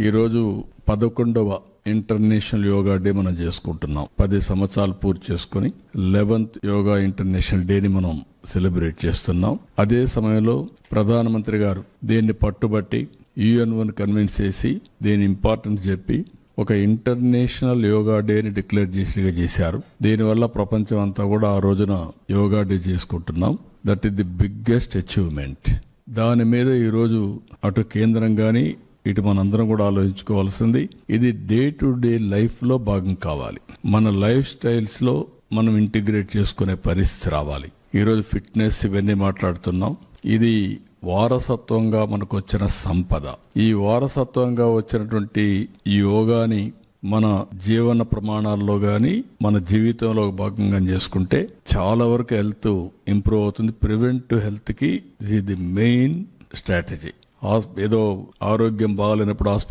ఈరోజు పదకొండవ international yoga day మనం చేసుకుంటున్నాం. పది సంవత్సరాలు పూర్తి చేసుకుని లెవెన్త్ యోగా ఇంటర్నేషనల్ డేని మనం సెలబ్రేట్ చేస్తున్నాం. అదే సమయంలో ప్రధానమంత్రి గారు దీన్ని పట్టుబట్టి యుఎన్ఓన్ కన్విన్స్ చేసి దీని ఇంపార్టెన్స్ చెప్పి ఒక ఇంటర్నేషనల్ యోగా డేని డిక్లేర్ చేసిగా చేశారు. దీనివల్ల ప్రపంచం అంతా కూడా ఆ రోజున యోగా డే చేసుకుంటున్నాం. That is the biggest achievement. దాని మీద ఈరోజు అటు కేంద్రం కానీ ఇటు మనందరం కూడా ఆలోచించుకోవాల్సింది ఇది డే టు డే లైఫ్లో భాగం కావాలి. మన లైఫ్ స్టైల్స్లో మనం ఇంటిగ్రేట్ చేసుకునే పరిస్థితి రావాలి. ఈరోజు ఫిట్నెస్ ఇవన్నీ మాట్లాడుతున్నాం. ఇది వారసత్వంగా మనకు వచ్చిన సంపద. ఈ వారసత్వంగా వచ్చినటువంటి ఈ యోగాని మన జీవన ప్రమాణాల్లో గాని మన జీవితంలో భాగంగా చేసుకుంటే చాలా వరకు హెల్త్ ఇంప్రూవ్ అవుతుంది. ప్రివెంట్ హెల్త్కి ఇది ది మెయిన్ స్ట్రాటజీ. ఏదో ఆరోగ్యం బాగాలేనప్పుడు హాస్పిటల్